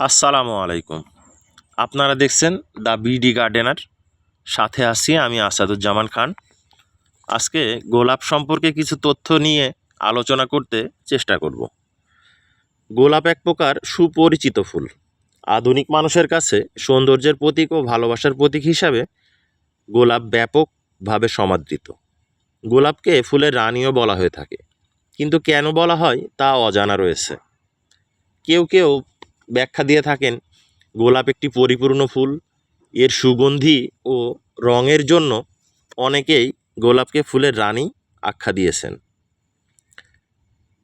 আসসালামু আলাইকুম। আপনারা দেখছেন দ্য বিডি গার্ডেনার। সাথে আছি আমি আসাদুজ্জামান খান। আজকে গোলাপ সম্পর্কে কিছু তথ্য নিয়ে আলোচনা করতে চেষ্টা করব। গোলাপ এক প্রকার সুপরিচিত ফুল। আধুনিক মানুষের কাছে সৌন্দর্যের প্রতীক ও ভালোবাসার প্রতীক হিসাবে গোলাপ ব্যাপকভাবে সমাদৃত। গোলাপকে ফুলের রানীও বলা হয়ে থাকে। কিন্তু কেন বলা হয় তা অজানা রয়েছে। কেউ কেউ ব্যাখ্যা দিয়ে থাকেন, গোলাপ একটি পরিপূর্ণ ফুল। এর সুগন্ধি ও রঙের জন্য অনেকেই গোলাপকে ফুলের রানী আখ্যা দিয়েছেন।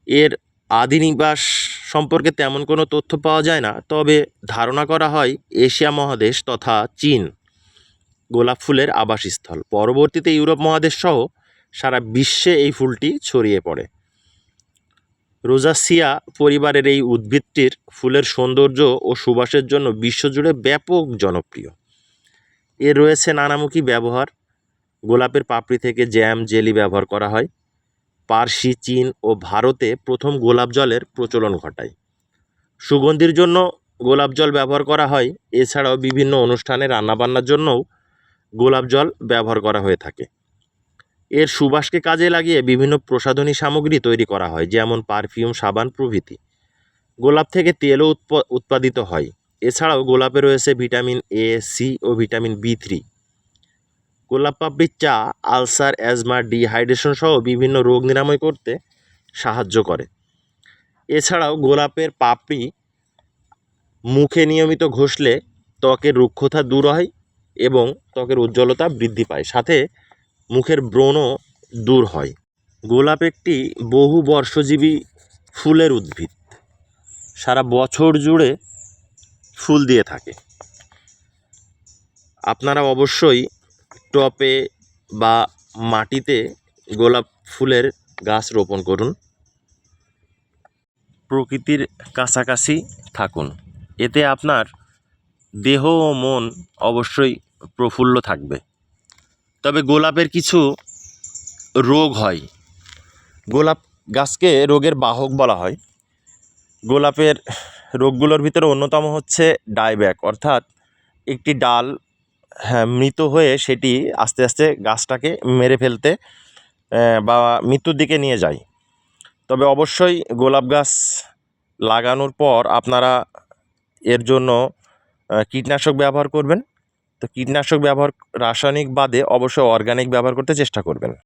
এর আদি নিবাস সম্পর্কে তেমন কোনো তথ্য পাওয়া যায় না, তবে ধারণা করা হয় এশিয়া মহাদেশ তথা চীন গোলাপ ফুলের আবাসস্থল। পরবর্তীতে ইউরোপ মহাদেশ সহ সারা বিশ্বে এই ফুলটি ছড়িয়ে পড়ে। রোজাসিয়া পরিবারের এই উদ্ভিদটির ফুলের সৌন্দর্য ও সুবাসের জন্য বিশ্বজুড়ে ব্যাপক জনপ্রিয়। এর রয়েছে নানামুখী ব্যবহার। গোলাপের পাপড়ি থেকে জ্যাম জেলি ব্যবহার করা হয়। পার্সি, চীন ও ভারতে প্রথম গোলাপ জলের প্রচলন ঘটায়। সুগন্ধির জন্য গোলাপ জল ব্যবহার করা হয়। এছাড়াও বিভিন্ন অনুষ্ঠানে রান্নাবান্নার জন্যও গোলাপ জল ব্যবহার করা হয়ে থাকে। এর সুবাসকে কাজে লাগিয়ে বিভিন্ন প্রসাধনী সামগ্রী তৈরি করা হয়, যেমন পারফিউম, সাবান প্রভৃতি। গোলাপ থেকে তেলও উৎপ- উৎপাদিত হয়। এছাড়াও গোলাপে রয়েছে ভিটামিন এ সি ও ভিটামিন বি থ্রি গোলাপ পাপড়ির চা, আলসার, অ্যাজমা, ডিহাইড্রেশন সহ বিভিন্ন রোগ নিরাময় করতে সাহায্য করে। এছাড়াও গোলাপের পাপড়ি মুখে নিয়মিত ঘষলে ত্বকের রুক্ষতা দূর হয় এবং ত্বকের উজ্জ্বলতা বৃদ্ধি পায়। সাথে মুখের ব্রণও দূর হয়। গোলাপ একটি বহু বর্ষজীবী ফুলের উদ্ভিদ। সারা বছর জুড়ে ফুল দিয়ে থাকে। আপনারা অবশ্যই টপে বা মাটিতে গোলাপ ফুলের গাছ রোপণ করুন। প্রকৃতির কাছাকাছি থাকুন। এতে আপনার দেহ ও মন অবশ্যই প্রফুল্ল থাকবে। গোলাপের কিছু রোগ হয়। গোলাপ গাছকে রোগের বাহক বলা হয়। গোলাপের রোগগুলোর ভিতরে অন্যতম হচ্ছে ডাইব্যাক, অর্থাৎ একটি ডাল হ্যাঁ মৃত হয়ে সেটি আস্তে আস্তে গাছটাকে মেরে ফেলতে বা মৃত্যুর দিকে নিয়ে যায়। তবে অবশ্যই গোলাপ গাছ লাগানোর পর আপনারা এর জন্য কীটনাশক ব্যবহার করবেন। তো কীটনাশক ব্যবহার রাসায়নিক বাদে অবশ্যই অর্গানিক ব্যবহার করতে চেষ্টা করবেন।